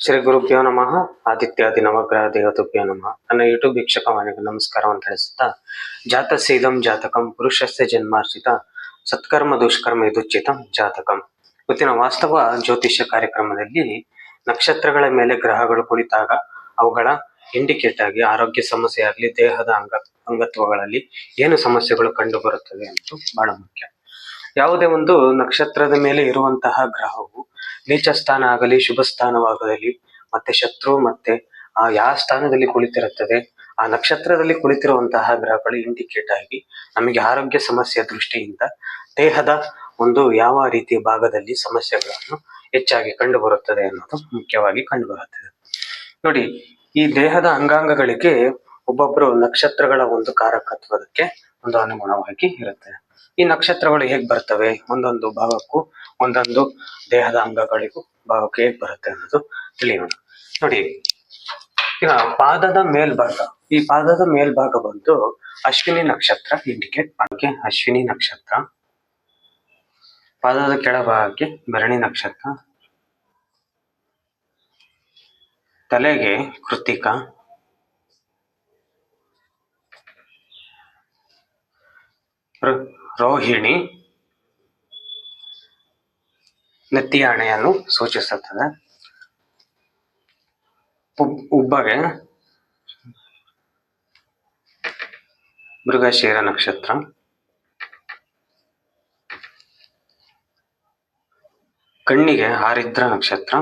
ಶ್ರೀ ಗುರುಭ್ಯೋ ನಮಃ. ಆದಿತ್ಯಾದಿ ನವಗ್ರಹ ದೇವತುಭ್ಯೋ ನಮಃ. ನನ್ನ ಯೂಟ್ಯೂಬ್ ವೀಕ್ಷಕವಾಣಿಗೆ ನಮಸ್ಕಾರವನ್ನು ತಿಳಿಸುತ್ತಾ ಜಾತಸೀದಂ ಜಾತಕಂ ಪುರುಷಸ್ಯ ಜನ್ಮಾರ್ಜಿತ, ಸತ್ಕರ್ಮ ದುಷ್ಕರ್ಮ ಇದುಚಿತಂ ಜಾತಕಂ. ಇವತ್ತಿನ ವಾಸ್ತವ ಜ್ಯೋತಿಷ್ಯ ಕಾರ್ಯಕ್ರಮದಲ್ಲಿ ನಕ್ಷತ್ರಗಳ ಮೇಲೆ ಗ್ರಹಗಳು ಕುಳಿತಾಗ ಅವುಗಳ ಇಂಡಿಕೇಟ್ ಆಗಿ ಆರೋಗ್ಯ ಸಮಸ್ಯೆ ಆಗಲಿ, ದೇಹದ ಅಂಗ, ಅಂಗತ್ವಗಳಲ್ಲಿ ಏನು ಸಮಸ್ಯೆಗಳು ಕಂಡು ಬರುತ್ತವೆ ಅಂತ ಬಹಳ ಮುಖ್ಯ. ಯಾವುದೇ ಒಂದು ನಕ್ಷತ್ರದ ಮೇಲೆ ಇರುವಂತಹ ಗ್ರಹವು ನೀಚ ಸ್ಥಾನ ಆಗಲಿ ಶುಭ ಸ್ಥಾನವಾಗಲಿ ಮತ್ತೆ ಶತ್ರು ಮತ್ತೆ, ಆ, ಯಾವ ಸ್ಥಾನದಲ್ಲಿ ಕುಳಿತಿರುತ್ತದೆ, ಆ ನಕ್ಷತ್ರದಲ್ಲಿ ಕುಳಿತಿರುವಂತಹ ಗ್ರಹಗಳು ಇಂಡಿಕೇಟ್ ಆಗಿ ನಮಗೆ ಆರೋಗ್ಯ ಸಮಸ್ಯೆ ದೃಷ್ಟಿಯಿಂದ ದೇಹದ ಒಂದು ಯಾವ ರೀತಿಯ ಭಾಗದಲ್ಲಿ ಸಮಸ್ಯೆಗಳನ್ನು ಹೆಚ್ಚಾಗಿ ಕಂಡು ಬರುತ್ತದೆ ಅನ್ನೋದು ಮುಖ್ಯವಾಗಿ ಕಂಡು ಬರುತ್ತದೆ ನೋಡಿ, ಈ ದೇಹದ ಅಂಗಾಂಗಗಳಿಗೆ ಒಬ್ಬೊಬ್ಬರು ನಕ್ಷತ್ರಗಳ ಒಂದು ಕಾರಕತ್ವದಕ್ಕೆ ಒಂದು ಅನುಗುಣವಾಗಿ ಇರುತ್ತೆ. ಈ ನಕ್ಷತ್ರಗಳು ಹೇಗ್ ಬರ್ತವೆ? ಒಂದೊಂದು ಭಾಗಕ್ಕೂ ಒಂದೊಂದು ದೇಹದ ಅಂಗಗಳಿಗೂ ಭಾಗಕ್ಕೆ ಹೇಗ್ ಬರುತ್ತೆ ಅನ್ನೋದು ತಿಳಿಯೋಣ. ನೋಡಿ, ಈಗ ಪಾದದ ಮೇಲ್ಭಾಗ, ಈ ಪಾದದ ಮೇಲ್ಭಾಗ ಬಂದು ಅಶ್ವಿನಿ ನಕ್ಷತ್ರ ಇಂಡಿಕೇಟ್ ಮಾಡೋಕೆ, ಅಶ್ವಿನಿ ನಕ್ಷತ್ರ. ಪಾದದ ಕೆಳಭಾಗಕ್ಕೆ ಭರಣಿ ನಕ್ಷತ್ರ. ತಲೆಗೆ ಕೃತಿಕ ರೋಹಿಣಿ ನೆತ್ತಿಯ ಹಣೆಯನ್ನು ಸೂಚಿಸುತ್ತದೆ. ಉಬ್- ಉಬ್ಬಗೆ ಮೃಗಶಿರ ನಕ್ಷತ್ರ. ಕಣ್ಣಿಗೆ ಆರಿದ್ರ ನಕ್ಷತ್ರ.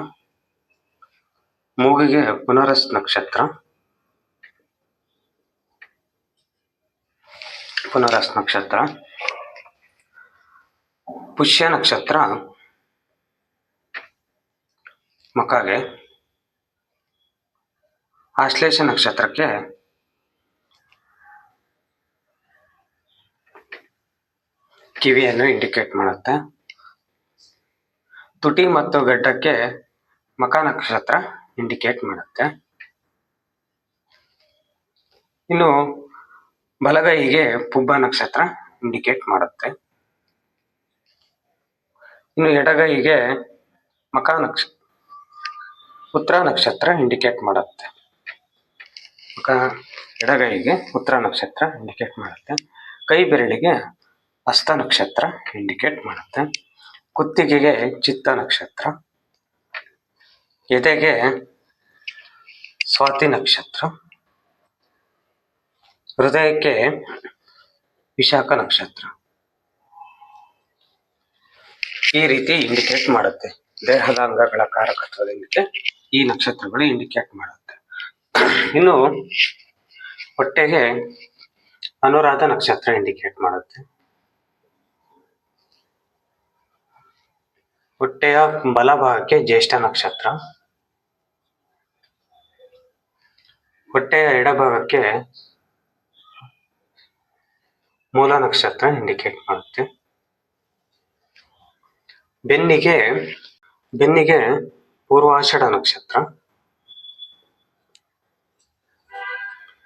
ಮೂಗಿಗೆ ಪುನರಸ್ ನಕ್ಷತ್ರ. ಪುನರಸ್ ನಕ್ಷತ್ರ. ಪುಷ್ಯ ನಕ್ಷತ್ರ ಮಕ್ಕಳಿಗೆ ಆಶ್ಲೇಷ ನಕ್ಷತ್ರಕ್ಕೆ ಕಿವಿಯನ್ನು ಇಂಡಿಕೇಟ್ ಮಾಡುತ್ತೆ. ತುಟಿ ಮತ್ತು ಗಡ್ಡಕ್ಕೆ ಮಕ ನಕ್ಷತ್ರ ಇಂಡಿಕೇಟ್ ಮಾಡುತ್ತೆ. ಇನ್ನು ಬಲಗೈಗೆ ಪುಬ್ಬ ನಕ್ಷತ್ರ ಇಂಡಿಕೇಟ್ ಮಾಡುತ್ತೆ. ಇನ್ನು ಎಡಗೈಗೆ ಮಕ ನಕ್ಷ, ಉತ್ತರ ನಕ್ಷತ್ರ ಇಂಡಿಕೇಟ್ ಮಾಡುತ್ತೆ. ಮಕ, ಎಡಗೈಗೆ ಉತ್ತರ ನಕ್ಷತ್ರ ಇಂಡಿಕೇಟ್ ಮಾಡುತ್ತೆ. ಕೈ ಬೆರಳಿಗೆ ಹಸ್ತ ನಕ್ಷತ್ರ ಇಂಡಿಕೇಟ್ ಮಾಡುತ್ತೆ. ಕುತ್ತಿಗೆಗೆ ಚಿತ್ತ ನಕ್ಷತ್ರ, ಎದೆಗೆ ಸ್ವಾತಿ ನಕ್ಷತ್ರ, ಹೃದಯಕ್ಕೆ ವಿಶಾಖ ನಕ್ಷತ್ರ. ಈ ರೀತಿ ಇಂಡಿಕೇಟ್ ಮಾಡುತ್ತೆ. ದೇಹದ ಅಂಗಗಳ ಕಾರಕತ್ವದೊಂದಿಗೆ ಈ ನಕ್ಷತ್ರಗಳು ಇಂಡಿಕೇಟ್ ಮಾಡುತ್ತೆ. ಇನ್ನು ಹೊಟ್ಟೆಗೆ ಅನುರಾಧ ನಕ್ಷತ್ರ ಇಂಡಿಕೇಟ್ ಮಾಡುತ್ತೆ. ಹೊಟ್ಟೆಯ ಬಲಭಾಗಕ್ಕೆ ಜ್ಯೇಷ್ಠ ನಕ್ಷತ್ರ. ಹೊಟ್ಟೆಯ ಎಡಭಾಗಕ್ಕೆ ಮೂಲ ನಕ್ಷತ್ರ ಇಂಡಿಕೇಟ್ ಮಾಡುತ್ತೆ. ಬೆನ್ನಿಗೆ ಬೆನ್ನಿಗೆ ಪೂರ್ವಾಷಾಢ ನಕ್ಷತ್ರ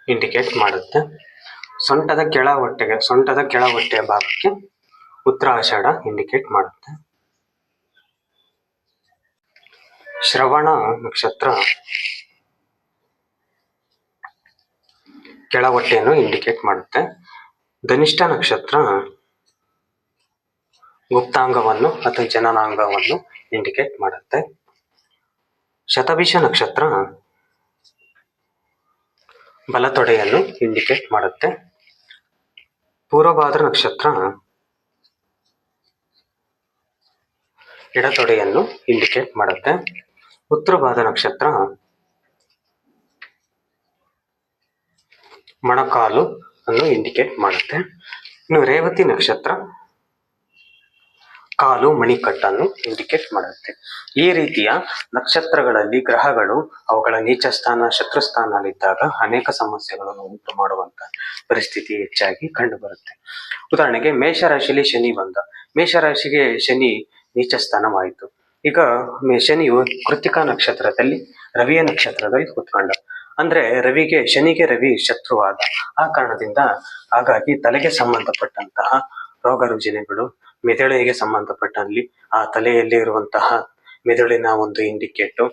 ಇಂಡಿಕೇಟ್ ಮಾಡುತ್ತೆ. ಸೊಂಟದ ಕೆಳ ಹೊಟ್ಟೆಗೆ ಸೊಂಟದ ಕೆಳ ಹೊಟ್ಟೆಯ ಭಾಗಕ್ಕೆ ಉತ್ತರ ಆಷಾಢ ಇಂಡಿಕೇಟ್ ಮಾಡುತ್ತೆ. ಶ್ರವಣ ನಕ್ಷತ್ರ ಕೆಳ ಹೊಟ್ಟೆಯನ್ನು ಇಂಡಿಕೇಟ್ ಮಾಡುತ್ತೆ. ಧನಿಷ್ಠ ನಕ್ಷತ್ರ ಗುಪ್ತಾಂಗವನ್ನು ಅಥವಾ ಜನನಾಂಗವನ್ನು ಇಂಡಿಕೇಟ್ ಮಾಡುತ್ತೆ. ಶತಭಿಷ ನಕ್ಷತ್ರ ಬಲತೊಡೆಯನ್ನು ಇಂಡಿಕೇಟ್ ಮಾಡುತ್ತೆ. ಪೂರ್ವಭಾದ್ರ ನಕ್ಷತ್ರ ಎಡತೊಡೆಯನ್ನು ಇಂಡಿಕೇಟ್ ಮಾಡುತ್ತೆ. ಉತ್ತರಭಾದ ನಕ್ಷತ್ರ ಮೊಣಕಾಲು ಅನ್ನು ಇಂಡಿಕೇಟ್ ಮಾಡುತ್ತೆ. ಇನ್ನು ರೇವತಿ ನಕ್ಷತ್ರ ಕಾಲು ಮಣಿಕಟ್ಟನ್ನು ಇಂಡಿಕೇಟ್ ಮಾಡುತ್ತೆ. ಈ ರೀತಿಯ ನಕ್ಷತ್ರಗಳಲ್ಲಿ ಗ್ರಹಗಳು ಅವುಗಳ ನೀಚ ಸ್ಥಾನ, ಶತ್ರು ಸ್ಥಾನದಲ್ಲಿದ್ದಾಗ ಅನೇಕ ಸಮಸ್ಯೆಗಳನ್ನು ಉಂಟು ಮಾಡುವಂತ ಪರಿಸ್ಥಿತಿ ಹೆಚ್ಚಾಗಿ ಕಂಡುಬರುತ್ತೆ ಉದಾಹರಣೆಗೆ ಮೇಷರಾಶಿಯಲ್ಲಿ ಶನಿ ಬಂದ. ಮೇಷರಾಶಿಗೆ ಶನಿ ನೀಚ ಸ್ಥಾನವಾಯಿತು. ಈಗ ಶನಿಯು ಕೃತಿಕಾ ನಕ್ಷತ್ರದಲ್ಲಿ, ರವಿಯ ನಕ್ಷತ್ರದಲ್ಲಿ ಕೂತ್ಕೊಂಡ. ಅಂದ್ರೆ ರವಿಗೆ, ಶನಿಗೆ ರವಿ ಶತ್ರುವಾದ. ಆ ಕಾರಣದಿಂದ ಹಾಗಾಗಿ ತಲೆಗೆ ಸಂಬಂಧಪಟ್ಟಂತಹ ರೋಗ ರುಜಿನಗಳು ಮೆದುಳಿಗೆ ಸಂಬಂಧಪಟ್ಟಲ್ಲಿ ಆ ತಲೆಯಲ್ಲಿ ಇರುವಂತಹ ಮೆದುಳಿನ ಒಂದು ಇಂಡಿಕೇಟು,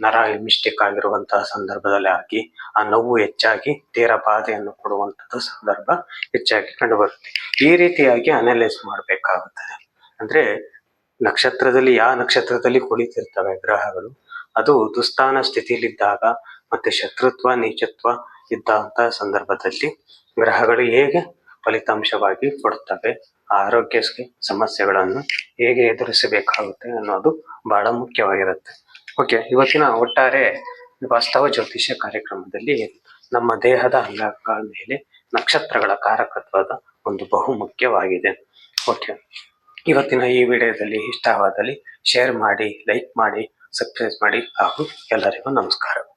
ನರ ಮಿಸ್ಟೇಕ್ ಆಗಿರುವಂತಹ ಸಂದರ್ಭದಲ್ಲಿ ಹಾಕಿ ಆ ನೋವು ಹೆಚ್ಚಾಗಿ ತೀರ ಬಾಧೆಯನ್ನು ಕೊಡುವಂತದ್ದು ಸಂದರ್ಭ ಹೆಚ್ಚಾಗಿ ಕಂಡುಬರುತ್ತೆ. ಈ ರೀತಿಯಾಗಿ ಅನಲೈಸ್ ಮಾಡಬೇಕಾಗುತ್ತದೆ. ಅಂದ್ರೆ ನಕ್ಷತ್ರದಲ್ಲಿ ಯಾವ ನಕ್ಷತ್ರದಲ್ಲಿ ಕುಳಿತಿರ್ತವೆ ಗ್ರಹಗಳು, ಅದು ದುಸ್ಥಾನ ಸ್ಥಿತಿಯಲ್ಲಿದ್ದಾಗ ಮತ್ತೆ ಶತ್ರುತ್ವ, ನೀಚತ್ವ ಇದ್ದಂತಹ ಸಂದರ್ಭದಲ್ಲಿ ಗ್ರಹಗಳು ಹೇಗೆ ಫಲಿತಾಂಶವಾಗಿ ಕೊಡುತ್ತವೆ ಆರೋಗ್ಯ ಸಮಸ್ಯೆಗಳನ್ನು ಹೇಗೆ ಎದುರಿಸಬೇಕಾಗುತ್ತೆ ಅನ್ನೋದು ಬಹಳ ಮುಖ್ಯವಾಗಿರುತ್ತೆ. ಓಕೆ ಇವತ್ತಿನ ಒಟ್ಟಾರೆ ವಾಸ್ತವ ಜ್ಯೋತಿಷ್ಯ ಕಾರ್ಯಕ್ರಮದಲ್ಲಿ ನಮ್ಮ ದೇಹದ ಅಂಗಗಳ ಮೇಲೆ ನಕ್ಷತ್ರಗಳ ಕಾರಕತ್ವದ ಒಂದು ಬಹು ಮುಖ್ಯವಾಗಿದೆ ಓಕೆ ಇವತ್ತಿನ ಈ ವಿಡಿಯೋದಲ್ಲಿ ಇಷ್ಟವಾದಲ್ಲಿ ಶೇರ್ ಮಾಡಿ ಲೈಕ್ ಮಾಡಿ ಸಬ್ಸ್ಕ್ರೈಬ್ ಮಾಡಿ ಹಾಗೂ ಎಲ್ಲರಿಗೂ ನಮಸ್ಕಾರ.